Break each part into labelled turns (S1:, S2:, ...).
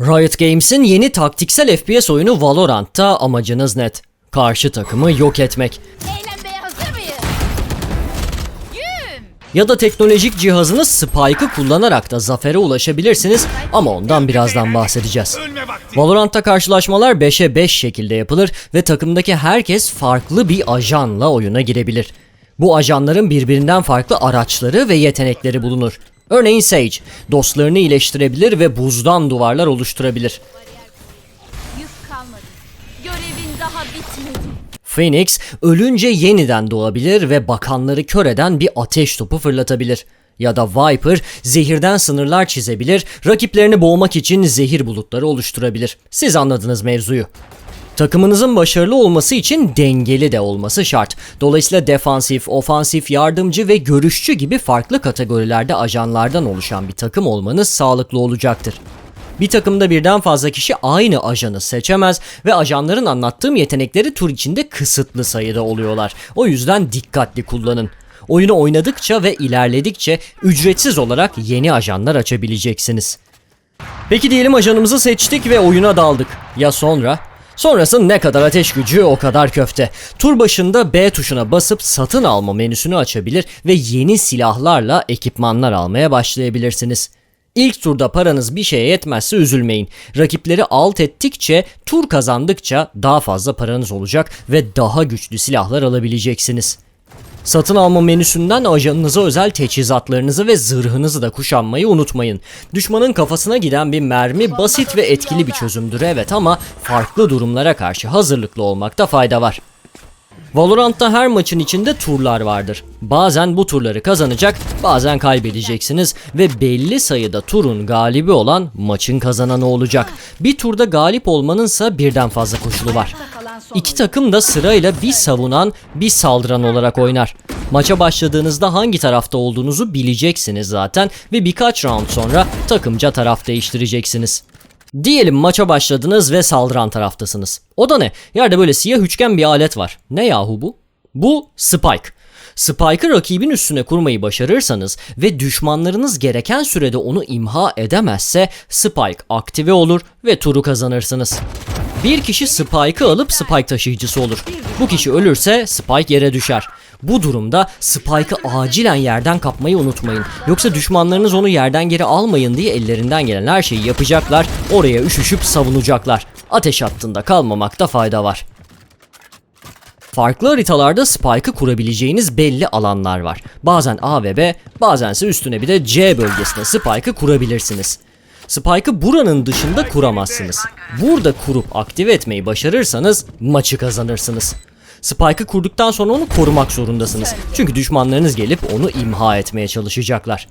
S1: Riot Games'in yeni taktiksel FPS oyunu Valorant'ta amacınız net. Karşı takımı yok etmek. Ya da teknolojik cihazınız Spike'ı kullanarak da zafere ulaşabilirsiniz ama ondan birazdan bahsedeceğiz. Valorant'ta karşılaşmalar 5'e 5 şekilde yapılır ve takımdaki herkes farklı bir ajanla oyuna girebilir. Bu ajanların birbirinden farklı araçları ve yetenekleri bulunur. Örneğin Sage, dostlarını iyileştirebilir ve buzdan duvarlar oluşturabilir. Phoenix ölünce yeniden doğabilir ve bakanları kör eden bir ateş topu fırlatabilir. Ya da Viper zehirden sınırlar çizebilir, rakiplerini boğmak için zehir bulutları oluşturabilir. Siz anladınız mevzuyu. Takımınızın başarılı olması için dengeli de olması şart. Dolayısıyla defansif, ofansif, yardımcı ve görüşçü gibi farklı kategorilerde ajanlardan oluşan bir takım olmanız sağlıklı olacaktır. Bir takımda birden fazla kişi aynı ajanı seçemez ve ajanların anlattığım yetenekleri tur içinde kısıtlı sayıda oluyorlar. O yüzden dikkatli kullanın. Oyunu oynadıkça ve ilerledikçe ücretsiz olarak yeni ajanlar açabileceksiniz. Peki diyelim ajanımızı seçtik ve oyuna daldık. Ya sonra? Sonrası ne kadar ateş gücü o kadar köfte. Tur başında B tuşuna basıp satın alma menüsünü açabilir ve yeni silahlarla ekipmanlar almaya başlayabilirsiniz. İlk turda paranız bir şeye yetmezse üzülmeyin. Rakipleri alt ettikçe, tur kazandıkça daha fazla paranız olacak ve daha güçlü silahlar alabileceksiniz. Satın alma menüsünden ajanınıza özel teçhizatlarınızı ve zırhınızı da kuşanmayı unutmayın. Düşmanın kafasına giden bir mermi basit ve etkili bir çözümdür evet ama farklı durumlara karşı hazırlıklı olmakta fayda var. Valorant'ta her maçın içinde turlar vardır. Bazen bu turları kazanacak, bazen kaybedeceksiniz ve belli sayıda turun galibi olan maçın kazananı olacak. Bir turda galip olmanınsa birden fazla koşulu var. İki takım da sırayla bir savunan, bir saldıran olarak oynar. Maça başladığınızda hangi tarafta olduğunuzu bileceksiniz zaten ve birkaç round sonra takımca taraf değiştireceksiniz. Diyelim maça başladınız ve saldıran taraftasınız. O da ne? Yerde böyle siyah üçgen bir alet var. Ne yahu bu? Bu Spike. Spike'ı rakibin üstüne kurmayı başarırsanız ve düşmanlarınız gereken sürede onu imha edemezse Spike aktive olur ve turu kazanırsınız. Bir kişi Spike'ı alıp Spike taşıyıcısı olur. Bu kişi ölürse Spike yere düşer. Bu durumda Spike'ı acilen yerden kapmayı unutmayın. Yoksa düşmanlarınız onu yerden geri almayın diye ellerinden gelen her şeyi yapacaklar. Oraya üşüşüp savunacaklar. Ateş hattında kalmamakta fayda var. Farklı haritalarda Spike'ı kurabileceğiniz belli alanlar var. Bazen A ve B, bazense üstüne bir de C bölgesine Spike'ı kurabilirsiniz. Spike'ı buranın dışında kuramazsınız. Burada kurup aktive etmeyi başarırsanız maçı kazanırsınız. Spike'ı kurduktan sonra onu korumak zorundasınız. Çünkü düşmanlarınız gelip onu imha etmeye çalışacaklar.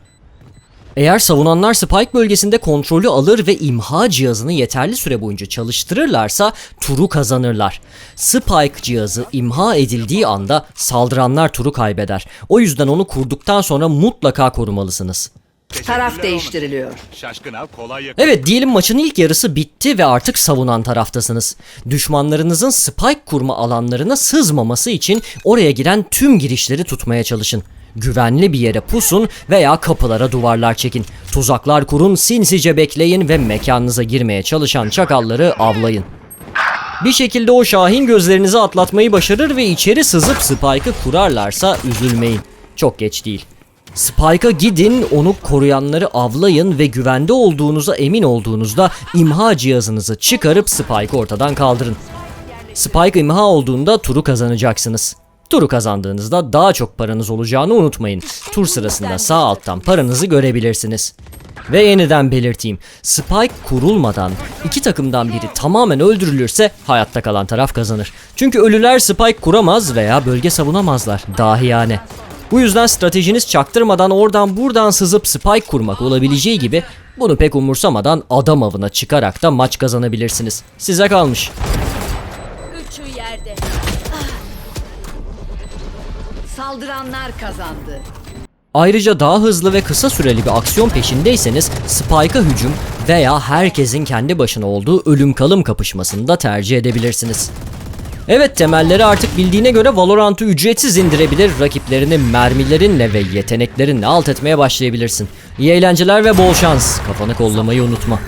S1: Eğer savunanlar Spike bölgesinde kontrolü alır ve imha cihazını yeterli süre boyunca çalıştırırlarsa turu kazanırlar. Spike cihazı imha edildiği anda saldıranlar turu kaybeder. O yüzden onu kurduktan sonra mutlaka korumalısınız.
S2: Taraf değiştiriliyor.
S3: Şaşkın av kolay yakın.
S1: Evet diyelim maçın ilk yarısı bitti ve artık savunan taraftasınız. Düşmanlarınızın spike kurma alanlarına sızmaması için oraya giren tüm girişleri tutmaya çalışın. Güvenli bir yere pusun veya kapılara duvarlar çekin. Tuzaklar kurun, sinsice bekleyin ve mekanınıza girmeye çalışan çakalları avlayın. Bir şekilde o şahin gözlerinizi atlatmayı başarır ve içeri sızıp Spike'ı kurarlarsa üzülmeyin. Çok geç değil. Spike'a gidin, onu koruyanları avlayın ve güvende olduğunuza emin olduğunuzda imha cihazınızı çıkarıp Spike'ı ortadan kaldırın. Spike imha olduğunda turu kazanacaksınız. Turu kazandığınızda daha çok paranız olacağını unutmayın. Tur sırasında sağ alttan paranızı görebilirsiniz. Ve yeniden belirteyim. Spike kurulmadan iki takımdan biri tamamen öldürülürse hayatta kalan taraf kazanır. Çünkü ölüler Spike kuramaz veya bölge savunamazlar. Dahi yani. Bu yüzden stratejiniz çaktırmadan oradan buradan sızıp spike kurmak olabileceği gibi bunu pek umursamadan adam avına çıkarak da maç kazanabilirsiniz. Size kalmış.
S4: Üçü yerde.
S2: Saldıranlar kazandı.
S1: Ayrıca daha hızlı ve kısa süreli bir aksiyon peşindeyseniz Spike'a hücum veya herkesin kendi başına olduğu ölüm kalım kapışmasını da tercih edebilirsiniz. Evet temelleri artık bildiğine göre Valorant'ı ücretsiz indirebilir, rakiplerini mermilerinle ve yeteneklerinle alt etmeye başlayabilirsin. İyi eğlenceler ve bol şans. Kafanı kollamayı unutma.